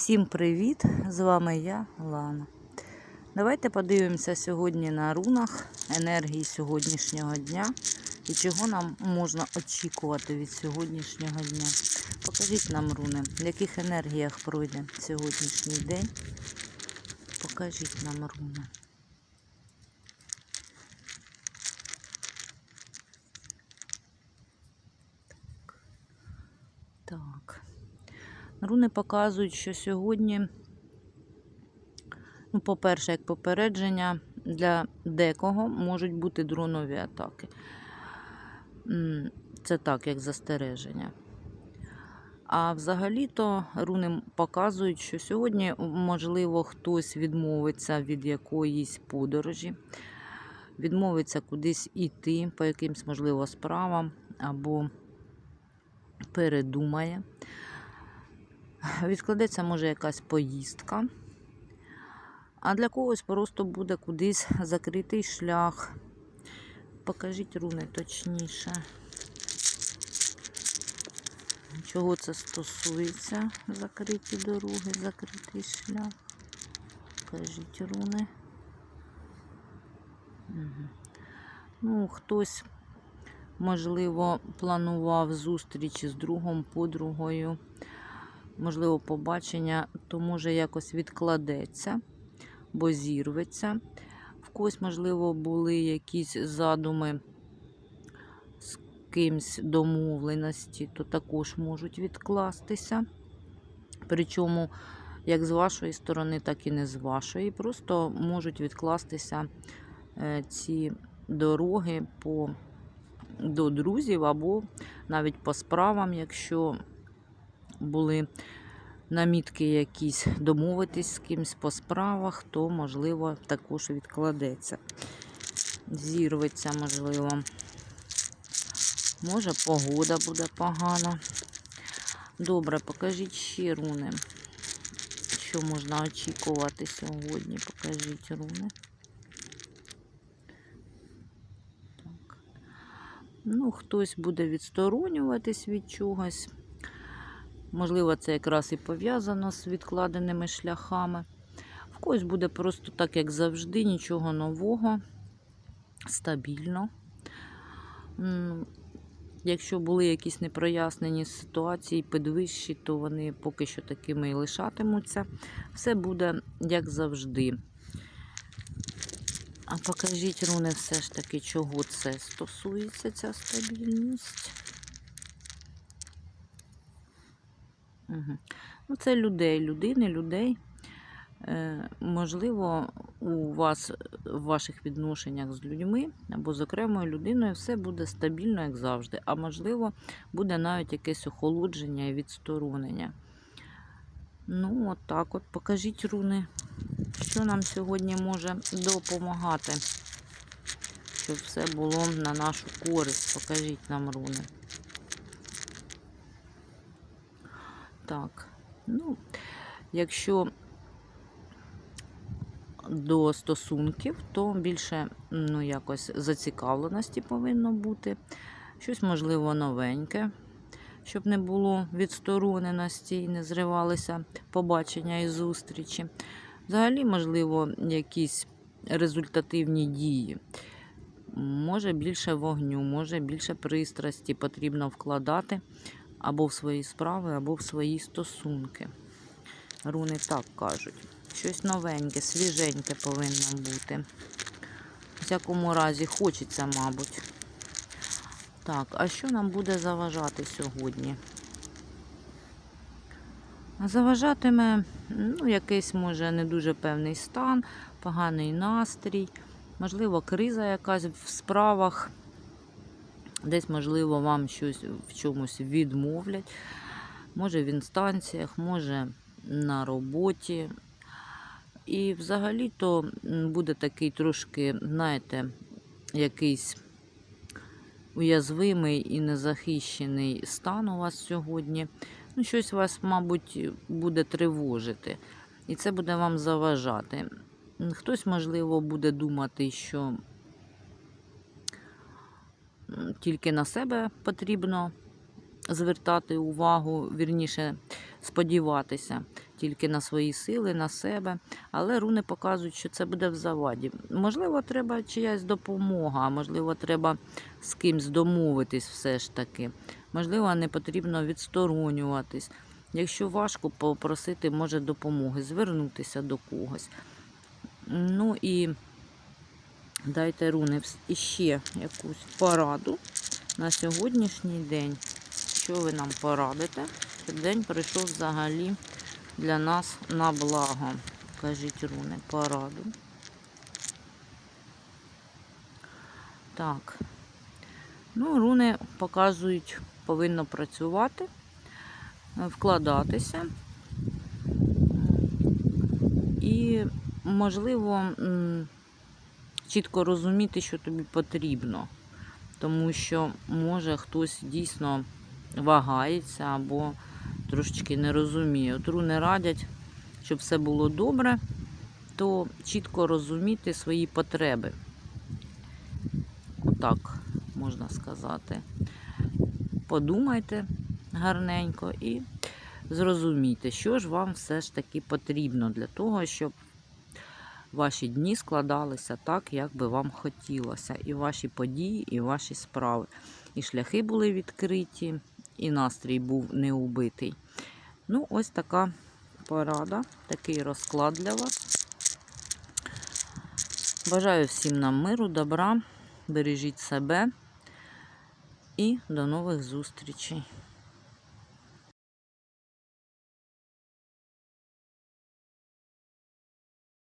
Всім привіт! З вами я, Лана. Давайте подивимося сьогодні на рунах енергії сьогоднішнього дня і чого нам можна очікувати від сьогоднішнього дня. Покажіть нам руни, в яких енергіях пройде сьогоднішній день. Покажіть нам руни. Так. Руни показують, що сьогодні, ну, по-перше, як попередження, для декого можуть бути дронові атаки. Це так, як застереження. А взагалі-то руни показують, що сьогодні, можливо, хтось відмовиться від якоїсь подорожі, відмовиться кудись іти по якимсь, можливо, справам або передумає. Відкладеться, може, якась поїздка. А для когось просто буде кудись закритий шлях. Покажіть руни точніше. Чого це стосується? Закриті дороги, закритий шлях. Покажіть руни. Ну, хтось, можливо, планував зустріч з другом, подругою можливо, побачення, то може якось відкладеться, бо зірветься. В когось, можливо, були якісь задуми з кимсь домовленості, то також можуть відкластися. Причому, як з вашої сторони, так і не з вашої. Просто можуть відкластися е, ці дороги по, до друзів або навіть по справам, якщо були намітки якісь домовитись з кимось по справах, то, можливо, також відкладеться. Зірветься, можливо. Може, погода буде погана. Добре, покажіть ще руни. Що можна очікувати сьогодні? Покажіть руни. Так. Ну, хтось буде відсторонюватись від чогось. Можливо, це якраз і пов'язано з відкладеними шляхами. В когось буде просто так, як завжди, нічого нового, стабільно. Якщо були якісь непрояснені ситуації, підвищі, то вони поки що такими і лишатимуться. Все буде як завжди. А покажіть, руни, все ж таки, чого це стосується, ця стабільність. Угу. Це людей, людини, людей. Е, Можливо, у вас в ваших відношеннях з людьми або з окремою людиною все буде стабільно, як завжди. А можливо, буде навіть якесь охолодження і відсторонення. Ну, от так от. Покажіть руни, що нам сьогодні може допомагати, щоб все було на нашу користь. Покажіть нам руни. Так, ну, якщо до стосунків, то більше ну, якось зацікавленості повинно бути. Щось, можливо, новеньке, щоб не було відстороненості і не зривалися побачення і зустрічі. Взагалі, можливо, якісь результативні дії. Може більше вогню, може більше пристрасті потрібно вкладати або в свої справи, або в свої стосунки. Руни так кажуть. Щось новеньке, свіженьке повинно бути. В всякому разі, хочеться, мабуть. Так, а що нам буде заважати сьогодні? Заважатиме, ну, якийсь, може, не дуже певний стан, поганий настрій, можливо, криза якась в справах. Десь, можливо, вам щось в чомусь відмовлять. Може в інстанціях, може на роботі. І взагалі-то буде такий трошки, знаєте, якийсь уязвимий і незахищений стан у вас сьогодні. Ну, Щось вас, мабуть, буде тривожити. І це буде вам заважати. Хтось, можливо, буде думати, що тільки на себе потрібно звертати увагу, вірніше сподіватися, тільки на свої сили, на себе. Але руни показують, що це буде в заваді. Можливо, треба чиясь допомога, можливо, треба з кимсь домовитись все ж таки. Можливо, не потрібно відсторонюватись. Якщо важко попросити, може, допомоги, звернутися до когось. Ну і дайте руни іще якусь пораду на сьогоднішній день. Що ви нам порадите? Щоб день пройшов взагалі для нас на благо. Кажіть руни, пораду. Так. Ну, руни показують, повинно працювати, е, вкладатися. І, можливо, чітко розуміти, що тобі потрібно. Тому що може хтось дійсно вагається або трошечки не розуміє. От руни радять, щоб все було добре, то чітко розуміти свої потреби. Отак можна сказати. Подумайте гарненько і зрозумійте, що ж вам все ж таки потрібно для того, щоб ваші дні складалися так, як би вам хотілося. І ваші події, і ваші справи. І шляхи були відкриті, і настрій був не убитий. Ну, ось така порада, такий розклад для вас. Бажаю всім нам миру, добра, бережіть себе і до нових зустрічей.